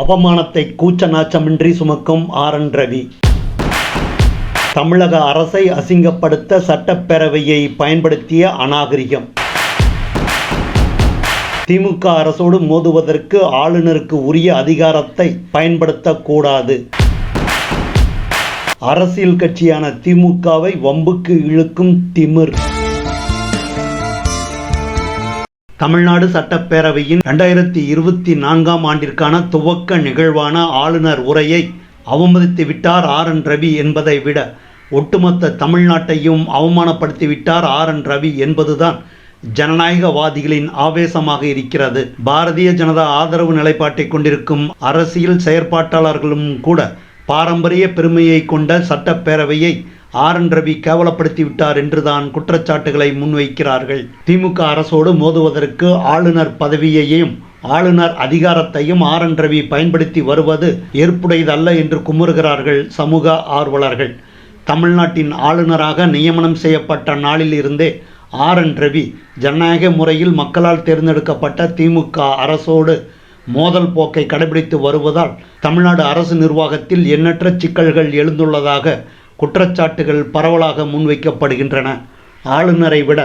அவமானத்தை கூச்ச நாச்சமின்றி சுமக்கும் ஆர் என் ரவி. தமிழக அரசை அசிங்கப்படுத்த சட்டப்பேரவையை பயன்படுத்திய அநாகரிகம். திமுக அரசோடு மோதுவதற்கு ஆளுநருக்கு உரிய அதிகாரத்தை பயன்படுத்தக்கூடாது. அரசியல் கட்சியான திமுகவை வம்புக்கு இழுக்கும் திமிர். தமிழ்நாடு சட்டப்பேரவையின் இரண்டாயிரத்தி இருபத்தி நான்காம் ஆண்டிற்கான துவக்க நிகழ்வான ஆளுநர் உரையை அவமதித்து விட்டார் ஆர் என் ரவி என்பதை விட ஒட்டுமொத்த தமிழ்நாட்டையும் அவமானப்படுத்தி விட்டார் ஆர் என் ரவி என்பதுதான் ஜனநாயகவாதிகளின் ஆவேசமாக இருக்கிறது. பாரதிய ஜனதா ஆதரவு நிலைப்பாட்டை கொண்டிருக்கும் அரசியல் செயற்பாட்டாளர்களும் கூட பாரம்பரிய பெருமையை கொண்ட சட்டப்பேரவையை ஆர் என் ரவி கேவலப்படுத்தி விட்டார் என்றுதான் குற்றச்சாட்டுகளை முன்வைக்கிறார்கள். திமுக அரசோடு மோதுவதற்கு ஆளுநர் பதவியையும் ஆளுநர் அதிகாரத்தையும் ஆர் என் ரவி பயன்படுத்தி வருவது ஏற்புடையதல்ல என்று குமுறுகிறார்கள் சமூக ஆர்வலர்கள். தமிழ்நாட்டின் ஆளுநராக நியமனம் செய்யப்பட்ட நாளில் இருந்தே ஆர் என் ரவி ஜனநாயக முறையில் மக்களால் தேர்ந்தெடுக்கப்பட்ட திமுக அரசோடு மோதல் போக்கை கடைபிடித்து வருவதால் தமிழ்நாடு அரசு நிர்வாகத்தில் எண்ணற்ற சிக்கல்கள் எழுந்துள்ளதாக குற்றச்சாட்டுகள் பரவலாக முன்வைக்கப்படுகின்றன. ஆளுநரை விட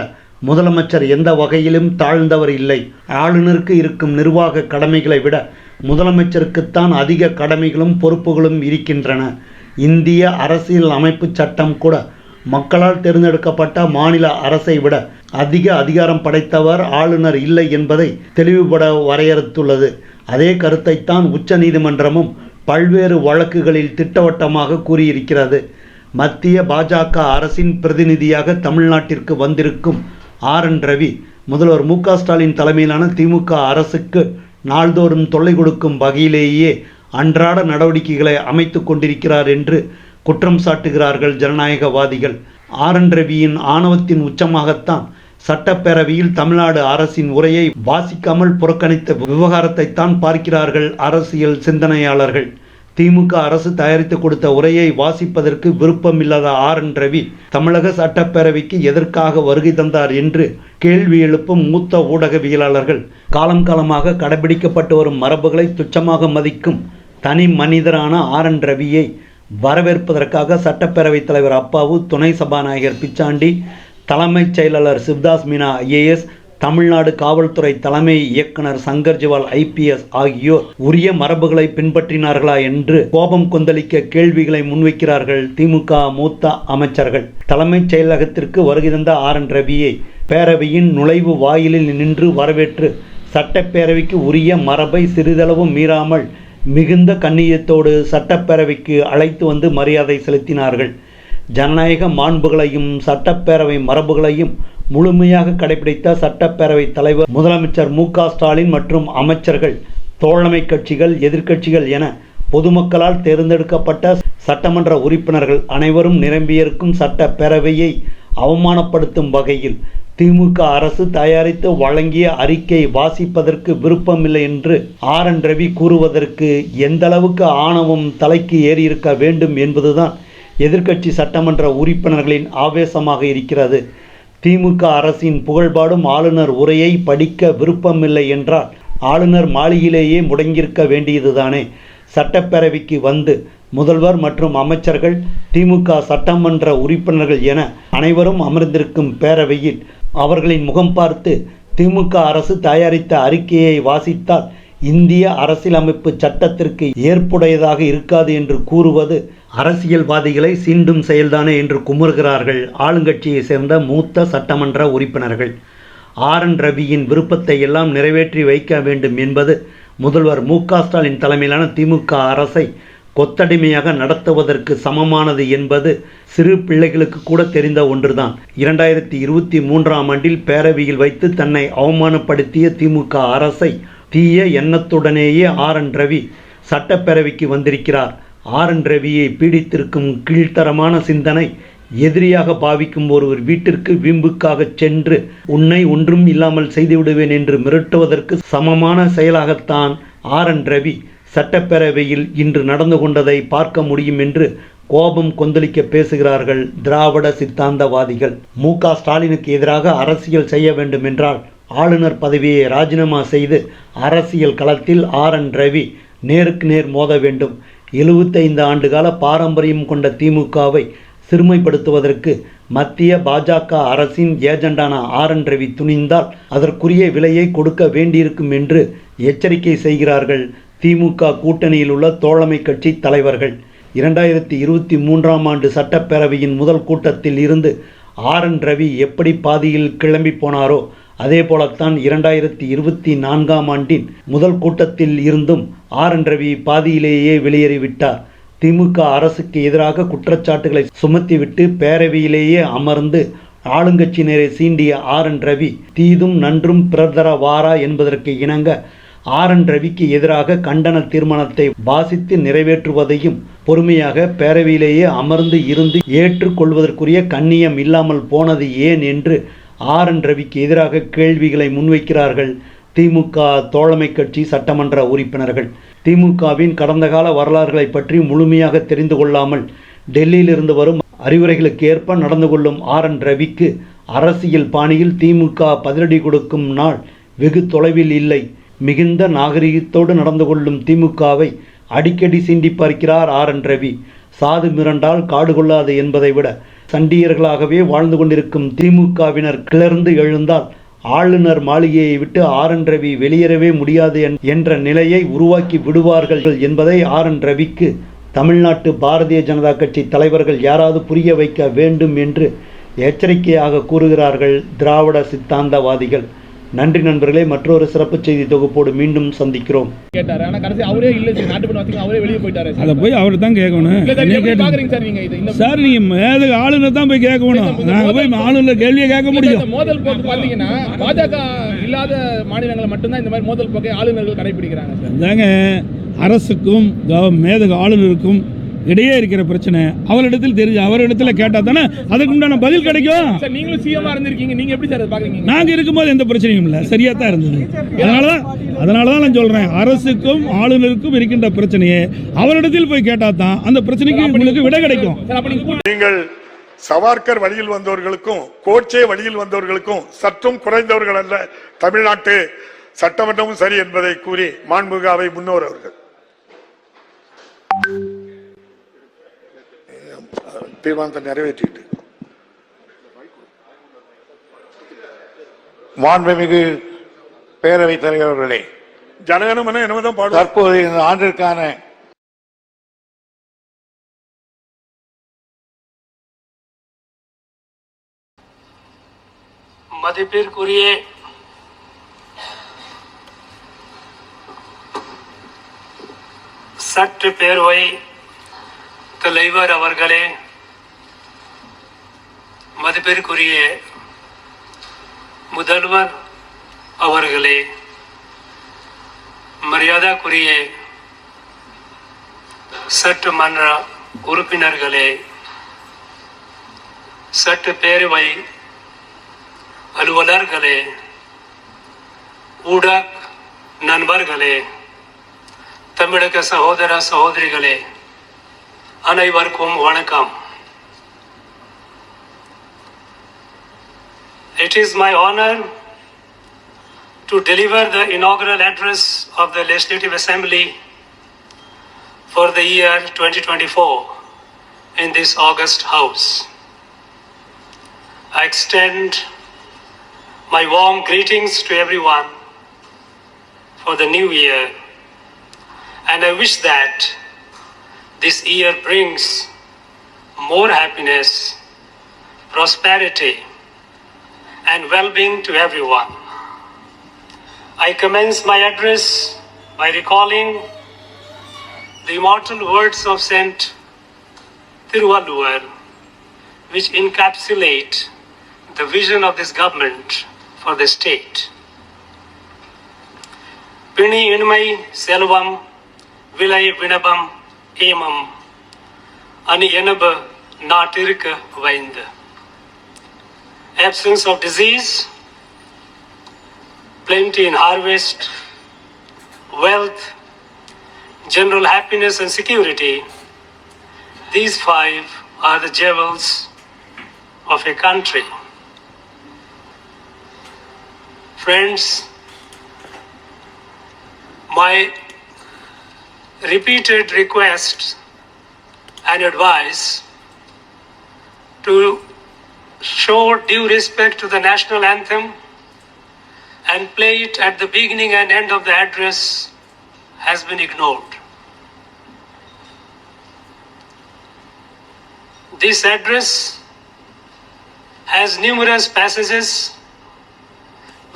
முதலமைச்சர் எந்த வகையிலும் தாழ்ந்தவர் இல்லை. ஆளுநருக்கு இருக்கும் நிர்வாக கடமைகளை விட முதலமைச்சருக்குத்தான் அதிக கடமைகளும் பொறுப்புகளும் இருக்கின்றன. இந்திய அரசியல் அமைப்பு சட்டம் கூட மக்களால் தேர்ந்தெடுக்கப்பட்ட மாநில அரசை விட அதிக அதிகாரம் படைத்தவர் ஆளுநர் இல்லை என்பதை தெளிவுபட வரையறுத்துள்ளது. அதே கருத்தைத்தான் உச்ச நீதிமன்றமும் பல்வேறு வழக்குகளில் திட்டவட்டமாக கூறியிருக்கிறது. மத்திய பாஜக அரசின் பிரதிநிதியாக தமிழ்நாட்டிற்கு வந்திருக்கும் ஆர் என் ரவி முதல்வர் மு க ஸ்டாலின் தலைமையிலான திமுக அரசுக்கு நாள்தோறும் தொல்லை கொடுக்கும் வகையிலேயே அன்றாட நடவடிக்கைகளை அமைத்து கொண்டிருக்கிறார் என்று குற்றம் சாட்டுகிறார்கள் ஜனநாயகவாதிகள். ஆர் என் ரவியின் ஆணவத்தின் உச்சமாகத்தான் சட்டப்பேரவையில் தமிழ்நாடு அரசின் உரையை வாசிக்காமல் புறக்கணித்த விவகாரத்தைத்தான் பார்க்கிறார்கள் அரசியல் சிந்தனையாளர்கள். திமுக அரசு தயாரித்து கொடுத்த உரையை வாசிப்பதற்கு விருப்பமில்லாத ஆர். என். ரவி தமிழக சட்டப்பேரவைக்கு எதற்காக வருகை தந்தார் என்று கேள்வி எழுப்பும் மூத்த ஊடகவியலாளர்கள் காலம் காலமாக கடைபிடிக்கப்பட்டு வரும் மரபுகளை துச்சமாக மதிக்கும் தனி மனிதரான ஆர். என். ரவியை வரவேற்பதற்காக சட்டப்பேரவைத் தலைவர் அப்பாவு துணை சபாநாயகர் பிச்சாண்டி தலைமைச் செயலாளர் சிவ்தாஸ் மீனா ஐஏஎஸ் தமிழ்நாடு காவல்துறை தலைமை இயக்குனர் சங்கர் ஜிவால் ஐபிஎஸ் ஆகியோர் உரிய மரபுகளை பின்பற்றினார்களா என்று கோபம் கொந்தளிக்க கேள்விகளை முன்வைக்கிறார்கள் திமுக மூத்த அமைச்சர்கள். தலைமைச் செயலகத்திற்கு வருகை தந்த ஆர். என். ரவியை பேரவையின் நுழைவு வாயிலில் நின்று வரவேற்று சட்டப்பேரவைக்கு உரிய மரபை சிறிதளவும் மீறாமல் மிகுந்த கண்ணியத்தோடு சட்டப்பேரவைக்கு அழைத்து வந்து மரியாதை செலுத்தினார்கள். ஜனநாயக மாண்புகளையும் சட்டப்பேரவை மரபுகளையும் முழுமையாக கடைபிடித்த சட்டப்பேரவை தலைவர் முதலமைச்சர் மு க ஸ்டாலின் மற்றும் அமைச்சர்கள் தோழமை கட்சிகள் எதிர்க்கட்சிகள் என பொதுமக்களால் தேர்ந்தெடுக்கப்பட்ட சட்டமன்ற உறுப்பினர்கள் அனைவரும் நிரம்பியிருக்கும் சட்டப்பேரவையை அவமானப்படுத்தும் வகையில் திமுக அரசு தயாரித்து வழங்கிய அறிக்கை வாசிப்பதற்கு விருப்பமில்லை என்று ஆர். என். ரவி கூறுவதற்கு எந்தளவுக்கு ஆணவம் தலைக்கு ஏறியிருக்க வேண்டும் என்பதுதான் எதிர்க்கட்சி சட்டமன்ற உறுப்பினர்களின் ஆவேசமாக இருக்கிறது. திமுக அரசின் புகழ்பாடும் ஆளுநர் உரையை படிக்க விருப்பமில்லை என்றால் ஆளுநர் மாளிகையிலேயே முடங்கியிருக்க வேண்டியதுதானே? சட்டப்பேரவைக்கு வந்து முதல்வர் மற்றும் அமைச்சர்கள் திமுக சட்டமன்ற உறுப்பினர்கள் என அனைவரும் அமர்ந்திருக்கும் பேரவையில் அவர்களின் முகம் பார்த்து திமுக அரசு தயாரித்த அறிக்கையை வாசித்தால் இந்திய அரசியலமைப்பு சட்டத்திற்கு ஏற்புடையதாக இருக்காது என்று கூறுவது அரசியல்வாதிகளை சீண்டும் செயல்தானே என்று குமுறுகிறார்கள் ஆளுங்கட்சியை சேர்ந்த மூத்த சட்டமன்ற உறுப்பினர்கள். ஆர் என் ரவியின் விருப்பத்தை எல்லாம் நிறைவேற்றி வைக்க வேண்டும் என்பது முதல்வர் மு க ஸ்டாலின் தலைமையிலான திமுக அரசை கொத்தடிமையாக நடத்துவதற்கு சமமானது என்பது சிறு பிள்ளைகளுக்கு கூட தெரிந்த ஒன்றுதான். இரண்டாயிரத்தி இருபத்தி மூன்றாம் ஆண்டில் பேரவையில் வைத்து தன்னை அவமானப்படுத்திய திமுக அரசை தீய எண்ணத்துடனேயே ஆர் என் ரவி சட்டப்பேரவைக்கு வந்திருக்கிறார். ஆர் என் ரவியை பீடித்திருக்கும் கீழ்த்தரமான சிந்தனை எதிரியாக பாவிக்கும் ஒருவர் வீட்டிற்கு வீம்புக்காக சென்று உன்னை ஒன்றும் இல்லாமல் செய்துவிடுவேன் என்று மிரட்டுவதற்கு சமமான செயலாகத்தான் ஆர் என் ரவி சட்டப்பேரவையில் இன்று நடந்து கொண்டதை பார்க்க முடியும் என்று கோபம் கொந்தளிக்க பேசுகிறார்கள் திராவிட சித்தாந்தவாதிகள். மு க ஸ்டாலினுக்கு எதிராக அரசியல் செய்ய வேண்டும் என்றால் ஆளுநர் பதவியை ராஜினாமா செய்து அரசியல் களத்தில் ஆர் என் ரவி நேருக்கு நேர் மோத வேண்டும். எழுபத்தைந்து ஆண்டுகால பாரம்பரியம் கொண்ட திமுகவை சிறுமைப்படுத்துவதற்கு மத்திய பாஜக அரசின் ஏஜெண்டான ஆர் என் ரவி துணிந்தால் அதற்குரிய விலையை கொடுக்க வேண்டியிருக்கும் என்று எச்சரிக்கை செய்கிறார்கள் திமுக கூட்டணியில் உள்ள தோழமை கட்சி தலைவர்கள். இரண்டாயிரத்தி இருபத்தி மூன்றாம் ஆண்டு சட்டப்பேரவையின் முதல் கூட்டத்தில் இருந்து ஆர் என் ரவி எப்படி பாதியில் கிளம்பி போனாரோ அதே போலத்தான் இரண்டாயிரத்தி இருபத்தி நான்காம் ஆண்டின் முதல் கூட்டத்தில் இருந்தும் ஆர் என் ரவி பாதியிலேயே வெளியேறிவிட்டார். திமுக அரசுக்கு எதிராக குற்றச்சாட்டுகளை சுமத்திவிட்டு பேரவையிலேயே அமர்ந்து ஆளுங்கட்சியினரை சீண்டிய ஆர் என் ரவி தீதும் நன்றும் பிரதர வாரா என்பதற்கு இணங்க ஆர் என் ரவிக்கு எதிராக கண்டன தீர்மானத்தை வாசித்து நிறைவேற்றுவதையும் பொறுமையாக பேரவையிலேயே அமர்ந்து இருந்து ஏற்றுக்கொள்வதற்குரிய கண்ணியம் இல்லாமல் போனது ஏன் என்று ஆர் என் ரவிக்கு எதிராக கேள்விகளை முன்வைக்கிறார்கள் திமுக தோழமை கட்சி சட்டமன்ற உறுப்பினர்கள். திமுகவின் கடந்த கால வரலாறுகளை பற்றி முழுமையாக தெரிந்து கொள்ளாமல் டெல்லியிலிருந்து வரும் அறிவுரைகளுக்கு ஏற்ப நடந்து கொள்ளும் ஆர் என் ரவிக்கு அரசியல் பாணியில் திமுக பதிலடி கொடுக்கும் நாள் வெகு தொலைவில் இல்லை. மிகுந்த நாகரிகத்தோடு நடந்து கொள்ளும் திமுகவை அடிக்கடி சீண்டி பார்க்கிறார் ஆர் என் ரவி. சாது மிரண்டால் காடு கொள்ளாது என்பதை விட சண்டியர்களாகவே வாழ்ந்து கொண்டிருக்கும் திமுகவினர் கிளர்ந்து எழுந்தால் ஆளுநர் மாளிகையை விட்டு ஆர் என் ரவி வெளியேறவே முடியாது என்- என்ற நிலையை உருவாக்கி விடுவார்கள் என்பதை ஆர் என் ரவிக்கு தமிழ்நாட்டு பாரதிய ஜனதா கட்சி தலைவர்கள் யாராவது புரிய வைக்க வேண்டும் என்று எச்சரிக்கையாக கூறுகிறார்கள் திராவிட சித்தாந்தவாதிகள். நன்றி நண்பர்களே மற்றொரு சிறப்பு செய்தி தொகுப்போடு மீண்டும் சந்திக்கிறோம். கேட்டாரு. ஆனா கடைசி அவரே இல்ல சார். வச்சுக்க அவரே வெளியே போயிட்டாரு. அதை போய் அவர் தான் கேட்கணும். சார் நீங்க மேல ஆளுநர் தான் போய் கேட்கணும். நாங்க போய் ஆளுநர் கேள்வியை கேட்க முடியும். மோதல் போக்கு பாத்தீங்கன்னா பாஜக இல்லாத மாநிலங்களை மட்டும்தான் இந்த மாதிரி மோதல் போக்கை ஆளுநர்கள் கடைபிடிக்கிறாங்க சார். அரசுக்கும் கவ- மேதக ஆளுநருக்கும் இடையே இருக்கிற பிரச்சனை. அவரிடத்தில் தெரிஞ்சு அவரிடத்துல கேட்டா தானே அதுக்கு உண்டான பதில் கிடைக்கும். சார் நீங்களும் சிஎம்மா இருந்திருக்கீங்க. நீங்க எப்படி சார் அதை பாக்குறீங்க நாங்க இருக்கும்போது எந்த பிரச்சனையும் இல்லை. சரியா தான் இருந்தது. அதனாலதான் அதனாலதான் நான் சொல்றேன். அரசுக்கும் ஆளுநருக்கும் இருக்கின்ற பிரச்சனையை அவரிடத்தில் போய் கேட்டா தான் அந்த பிரச்சனைக்கு உங்களுக்கு விடை கிடைக்கும். நீங்கள் சவார்கர் வழியில் வந்தவர்களுக்கும் கோட்சே வழியில் வந்தவர்களுக்கும் சற்றும் குறைந்தவர்கள் அல்ல தமிழ்நாட்டு சட்டமன்றமும் சரி என்பதை கூறி மாண்புமிகு அவை முன்னோர் அவர்கள். தீர்மானத்தை நிறைவேற்றிட்டு. மாண்புமிகு பேரவைத் தலைவர் அவர்களே ஜனகணமன என்னதான் பாடுவார். தற்போது இந்த ஆண்டிற்கான மதிப்பிற்குரிய சற்று பேர்வை தலைவர் அவர்களே மதிப்பிற்குரிய முதல்வர் அவர்களே மரியாதைக்குரிய சட்டமன்ற உறுப்பினர்களே சட்ட பேரவை அலுவலர்களே ஊடக நண்பர்களே தமிழக சகோதர சகோதரிகளே அனைவருக்கும் வணக்கம். It is my honor to deliver the inaugural address of the Legislative Assembly for the year 2024 in this August House. I extend my warm greetings to everyone for the new year, and I wish that this year brings more happiness, prosperity, and well being to everyone. I commence my address by recalling the immortal words of Saint Tiruvalluvar, which encapsulate the vision of this government for the state. பிணி இனிமை செல்வம் விலை வினபம் ஏமம் அணி எனப நாட்டிற்கு வைந்து absence of disease, plenty in harvest, wealth, general happiness and security. These five are the jewels of a country. Friends, my repeated requests and advice to show due respect to the national anthem and play it at the beginning and end of the address has been ignored. This address has numerous passages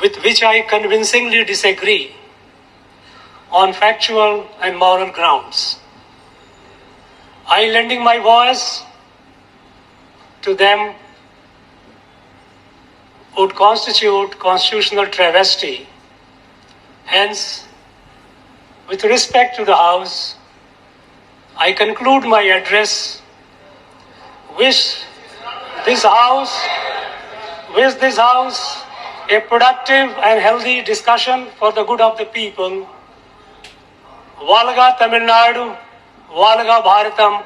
with which I convincingly disagree on factual and moral grounds. I lending my voice to them would constitute constitutional travesty. Hence, with respect to the House, I conclude my address. Wish this House, wish this House a productive and healthy discussion for the good of the people. Valga Tamil Nadu, Valga Bharatam,